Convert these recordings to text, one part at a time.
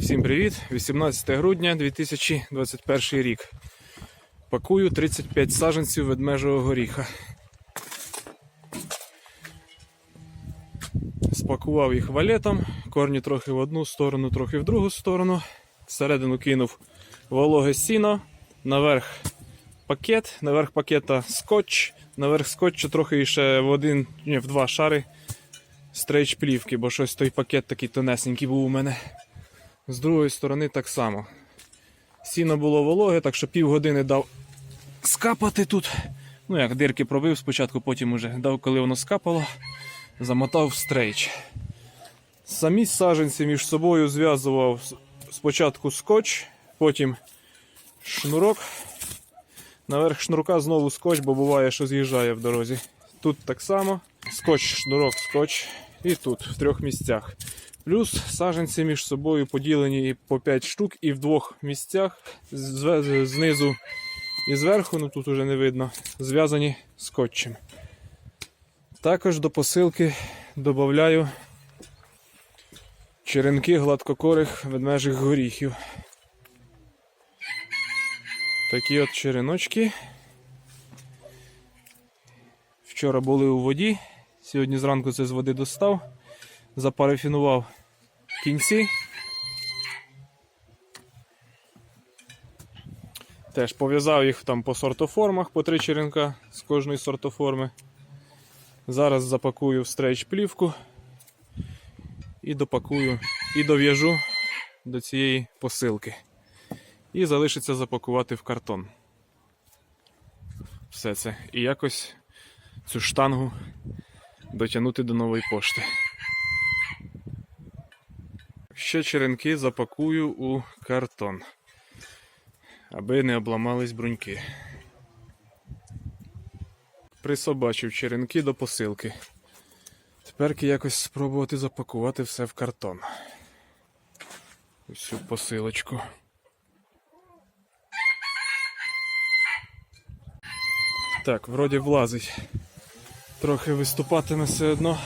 Всім привіт! 18 грудня 2021 рік. Пакую 35 саджанців ведмежого горіха. Спакував їх валетом, корні трохи в одну сторону, трохи в другу сторону. Всередину кинув вологе сіно, наверх пакет, наверх пакета скотч, наверх скотчу трохи ще в один, ні, в два шари стрейч плівки, бо щось той пакет такий тонесенький був у мене. З другої сторони так само. Сіно було вологе, так що півгодини дав скапати тут. Ну як дирки пробив спочатку, потім уже дав, коли воно скапало, замотав стрейч. Самі саджанці між собою зв'язував спочатку скотч, потім шнурок. Наверх шнурка знову скотч, бо буває, що з'їжджає в дорозі. Тут так само. Скотч, шнурок, скотч. І тут, в трьох місцях. Плюс саджанці між собою поділені по 5 штук і в двох місцях знизу і зверху, ну тут уже не видно, зв'язані скотчем. Також до посилки додаю черенки гладкокорих ведмежих горіхів. Такі от череночки. Вчора були у воді, сьогодні зранку це з води достав, запарафінував кінці. Теж пов'язав їх там по сортоформах, по три черенка з кожної сортоформи. Зараз запакую в стрейч плівку і допакую і дов'яжу до цієї посилки. І залишиться запакувати в картон. Все це. І якось цю штангу дотягнути до нової пошти. Ще черенки запакую у картон, аби не обламались бруньки. Присобачив черенки до посилки. Тепер якось спробувати запакувати все в картон. Усю посилочку. Так, вроді влазить. Трохи виступатиме все одно.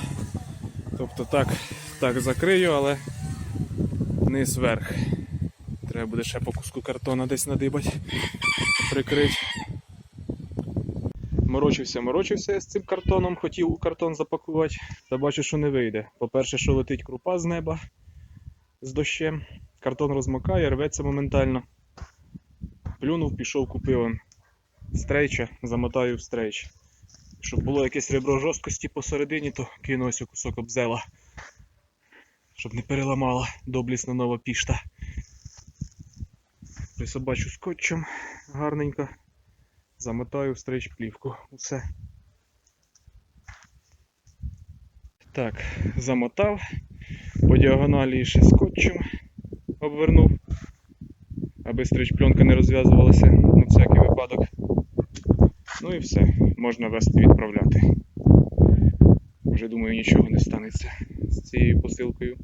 Тобто так, так закрию, але низ вверх. Треба буде ще по куску картона десь надибати, прикрити. Морочився, морочився я з цим картоном, хотів у картон запакувати, та бачу, що не вийде. По-перше, що летить крупа з неба з дощем, картон розмокає, рветься моментально. Плюнув, пішов, купив стрейча, замотаю в стрейч. Щоб було якесь ребро жорсткості посередині, то кину кусок обзела. Щоб не переламала доблісна нова пішта. Присобачу скотчем гарненько. Замотаю в стрейч плівку. Усе. Так, замотав. По діагоналі ще скотчем обвернув, аби стрейч пленка не розв'язувалася на всякий випадок. Ну і все, можна вести відправляти. Вже думаю, нічого не станеться з цією посилкою.